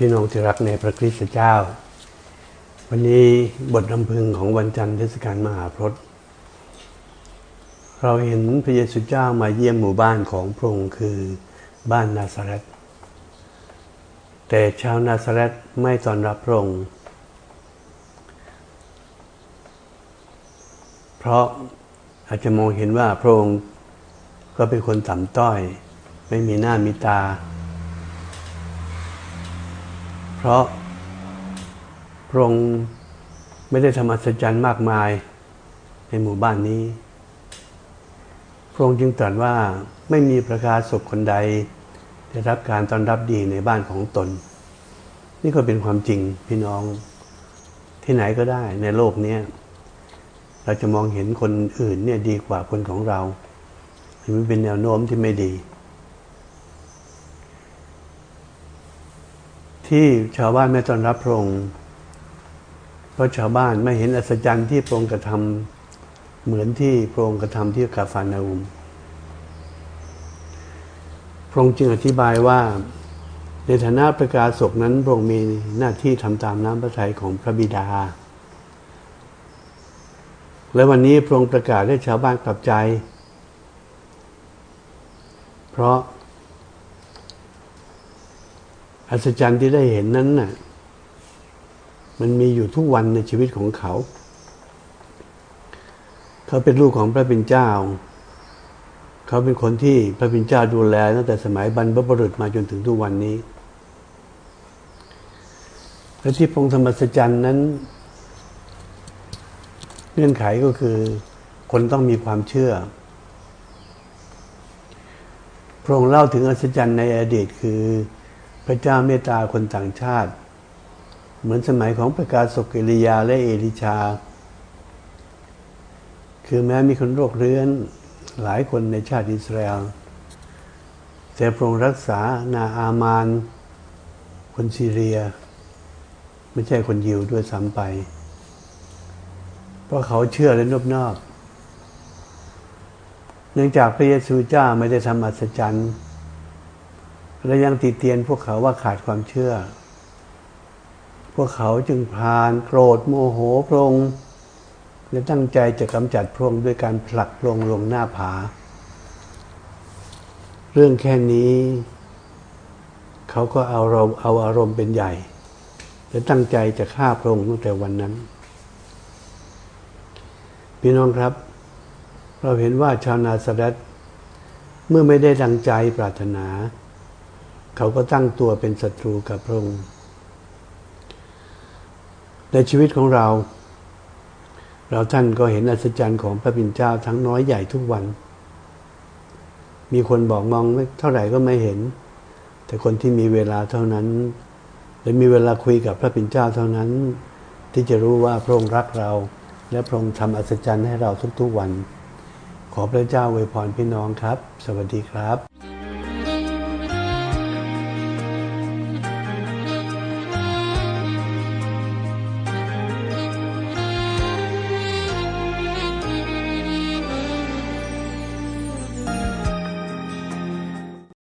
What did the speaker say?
พี่น้องที่รักในพระคริสต์เจ้า วันนี้บทลำพึงของวันจันทร์เทศกาลมหาพรตเราเห็นพระเยซูเจ้ามาเยี่ยมหมู่บ้านของพระองค์คือบ้านนาซาเรตแต่ชาวนาซาเรตไม่ต้อนรับพระองค์เพราะอาจจะมองเห็นว่าพระองค์ก็เป็นคนต่ำต้อย ไม่มีหน้ามีตา ราะพระองค์ไม่ได้ทำอัศจรรย์มากมายในหมู่บ้านนี้ พระองค์จึงตรัสว่าไม่มีประกาศศพคนใด ได้รับการต้อนรับดีในบ้านของตน นี่ก็เป็นความจริงพี่น้องที่ไหนก็ได้ในโลกนี้เราจะมองเห็นคนอื่นเนี่ยดีกว่าคนของเรามันเป็นแนวโน้มที่ไม่ดี ที่ชาวบ้านไม่ต้อนรับพระองค์เพราะชาวบ้านไม่เห็นอัศจรรย์ที่พระองค์กระทำเหมือนที่พระองค์กระทำที่กาฟานาอุมพระองค์จึงอธิบายว่า ในฐานะประกาศศกนั้นพระองค์มีหน้าที่ทำตามน้ำพระทัยของพระบิดา และวันนี้พระองค์ประกาศให้ชาวบ้านกลับใจ เพราะ อัศจรรย์ที่ได้เห็นนั้นน่ะ มันมีอยู่ทุกวันในชีวิตของเขา เขาเป็นลูกของพระเป็นเจ้า เขาเป็นคนที่พระเป็นเจ้าดูแลตั้งแต่สมัยบรรพบุรุษมาจนถึงทุกวันนี้ และที่พงธรรมสจรรย์นั้น เงื่อนไขก็คือ คนต้องมีความเชื่อพระองค์เล่าถึงอัศจรรย์ในอดีตคือ พระเจ้าเมตตาคนต่างชาติ เหมือนสมัยของประกาศศกเอลียาและเอลิชา คือแม้มีคนโรคเรื้อนหลายคนในชาติอิสราเอลแต่พระองค์รักษานาอามานคนซีเรีย ไม่ใช่คนยิวด้วยซ้ำไป เพราะเขาเชื่อและนบนอบเนื่องจากพระเยซูเจ้าไม่ได้ทำอัศจรรย์ และยังติเตียนพวกเขาว่าขาดความเชื่อ พวกเขาจึงพานโกรธโมโหพระองค์และตั้งใจจะกำจัดพระองค์ด้วยการผลักพระองค์ลงหน้าผา เรื่องแค่นี้ เขาก็เอาเราเอาอารมณ์เป็นใหญ่ และตั้งใจจะฆ่าพระองค์ตั้งแต่วันนั้นพี่น้องครับ เราเห็นว่าชาวนาซาเรตเมื่อไม่ได้ดังใจปรารถนา เขาก็ตั้งตัวเป็นศัตรูกับพระองค์ ในชีวิตของเรา เราท่านก็เห็นอัศจรรย์ของพระบิดาเจ้าทั้งน้อยใหญ่ทุกวัน มีคนบอกมองไม่เท่าไหร่ก็ไม่เห็น แต่คนที่มีเวลาเท่านั้นและมีเวลาคุยกับพระบิดาเจ้าเท่านั้น ที่จะรู้ว่าพระองค์รักเรา และพระองค์ทำอัศจรรย์ให้เราทุกๆวัน ขอพระเจ้าอวยพรพี่น้องครับ สวัสดีครับ